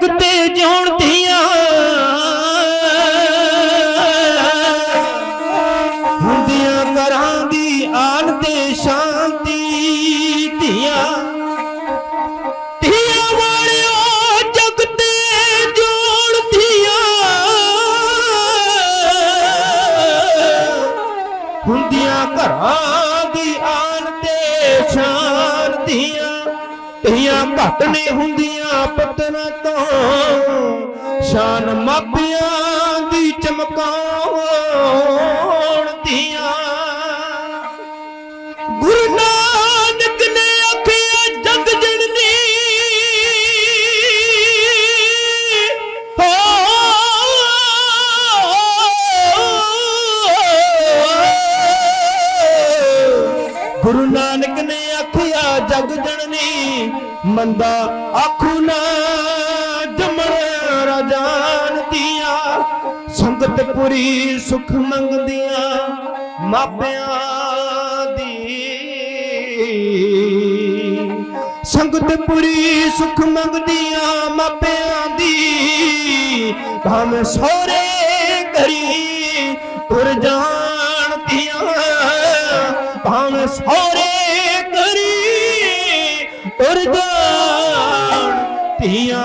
ਜਗ ਤੇ ਜਿਉਣ ਧੀਆਂ। ਹੁੰਦੀਆਂ ਘਰਾਂ ਦੀ ਆਨ ਤੇ ਸ਼ਾਂਤੀ, ਧੀਆਂ। ਧੀਆਂ ਵਾਲਿਓ ਜਗ ਤੇ ਜੋੜ ਧੀਆਂ। ਹੁੰਦੀਆਂ ਘਰਾਂ ਧੀਆਂ ਘੱਟ ਨੇ ਹੁੰਦੀਆਂ ਪਤਨਾ ਤੋਂ। ਸ਼ਾਨ ਮਾਪਿਆਂ ਗੁਰੂ ਨਾਨਕ ਨੇ ਆਖਿਆ, ਜਗ ਜਨਨੀ ਮੰਦਾ ਆਖੂ ਨਾ, ਜਮਣ ਰਾਜਾਨ ਦੀਆਂ ਸੰਗਤ ਪੁਰੀ ਸੁਖ ਮੰਗਦੀਆਂ ਮਾਪਿਆਂ ਦੀ। ਸੰਗਤ ਪੁਰੀ ਸੁਖ ਮੰਗਦੀਆਂ ਮਾਪਿਆਂ ਦੀ। ਭਾਵੇਂ ਸੋਰੇ ਕਰੀ ਤੁਰ ਜਾ ਭਾਵੇਂ ਸੋਰੇ ਕਰੀ ਉਰਦਾਨ ਧੀਆਂ